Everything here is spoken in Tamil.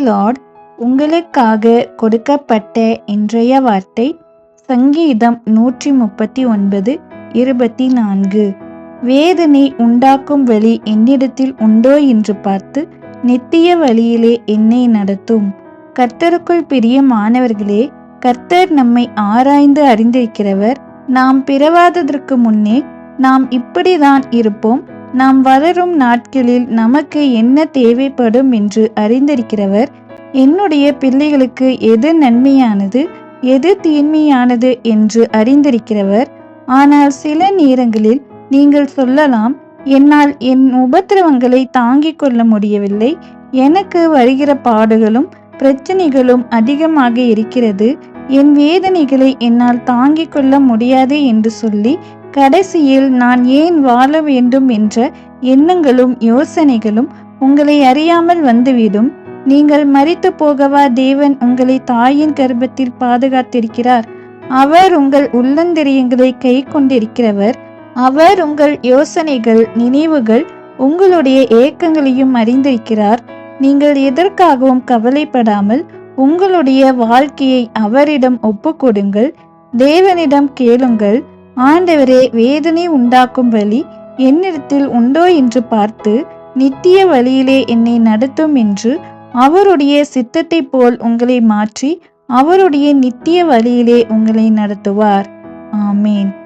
லார்ட் உங்களுக்காக கொடுக்கப்பட்ட இன்றைய வார்த்தை சங்கீதம் நூற்றி முப்பத்தி ஒன்பது இருபத்தி நான்கு. வேதனை உண்டாக்கும் வழி என்னிடத்தில் உண்டோ என்று பார்த்து நித்திய வழியிலே என்னை நடத்தும். கர்த்தருக்குள் பிரியமானவர்களே கர்த்தர் நம்மை ஆராய்ந்து அறிந்திருக்கிறவர். நாம் பிறவாததற்கு முன்னே நாம் இப்படிதான் இருப்போம். நாம் வளரும் நாட்களில் நமக்கு என்ன தேவைப்படும் என்று அறிந்திருக்கிறவர் என்னுடைய பிள்ளைகளுக்கு எது நன்மையானது எது தீன்மையானது என்று அறிந்திருக்கிறவர். ஆனால் சில நேரங்களில் நீங்கள் சொல்லலாம் என்னால் என் உபத்திரவங்களை தாங்கிக் கொள்ள முடியவில்லை. எனக்கு வருகிற பாடுகளும் பிரச்சனைகளும் அதிகமாக இருக்கிறது. என் வேதனைகளை என்னால் தாங்கிக் கொள்ள முடியாது என்று சொல்லி கடைசியில் நான் ஏன் வாழ வேண்டும் என்ற எண்ணங்களும் யோசனைகளும் உங்களை அறியாமல் வந்துவிடும். நீங்கள் மறித்து போகவா தேவன் உங்களை தாயின் கர்ப்பத்தில் பாதுகாத்திருக்கிறார். அவர் உங்கள் உள்ளந்திரியங்களை கை கொண்டிருக்கிறவர் அவர் உங்கள் யோசனைகள் நினைவுகள் உங்களுடைய ஏக்கங்களையும் அறிந்திருக்கிறார். நீங்கள் எதற்காகவும் கவலைப்படாமல் உங்களுடைய வாழ்க்கையை அவரிடம் ஒப்புக்கொடுங்கள். தேவனிடம் கேளுங்கள். ஆண்டவரே வேதனை உண்டாக்கும் வழி என்னிடத்தில் உண்டோ என்று பார்த்து நித்திய வழியிலே என்னை நடத்தும் என்று அவருடைய சித்தத்தை போல் உங்களை மாற்றி அவருடைய நித்திய வழியிலே உங்களை நடத்துவார். ஆமேன்.